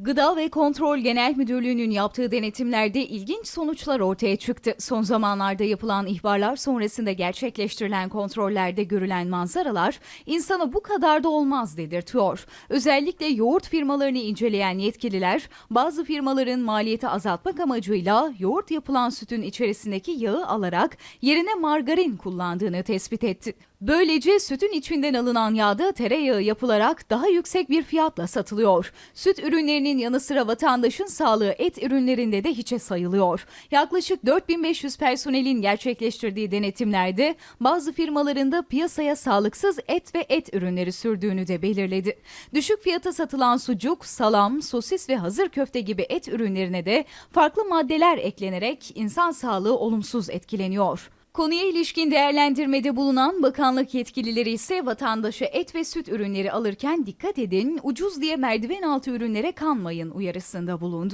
Gıda ve Kontrol Genel Müdürlüğü'nün yaptığı denetimlerde ilginç sonuçlar ortaya çıktı. Son zamanlarda yapılan ihbarlar sonrasında gerçekleştirilen kontrollerde görülen manzaralar insana bu kadar da olmaz dedirtiyor. Özellikle yoğurt firmalarını inceleyen yetkililer bazı firmaların maliyeti azaltmak amacıyla yoğurt yapılan sütün içerisindeki yağı alarak yerine margarin kullandığını tespit etti. Böylece sütün içinden alınan yağda tereyağı yapılarak daha yüksek bir fiyatla satılıyor. Süt ürünlerinin yanı sıra vatandaşın sağlığı et ürünlerinde de hiçe sayılıyor. Yaklaşık 4500 personelin gerçekleştirdiği denetimlerde bazı firmalarında piyasaya sağlıksız et ve et ürünleri sürdüğünü de belirledi. Düşük fiyata satılan sucuk, salam, sosis ve hazır köfte gibi et ürünlerine de farklı maddeler eklenerek insan sağlığı olumsuz etkileniyor. Konuya ilişkin değerlendirmede bulunan bakanlık yetkilileri ise vatandaşa et ve süt ürünleri alırken dikkat edin, ucuz diye merdiven altı ürünlere kanmayın uyarısında bulundu.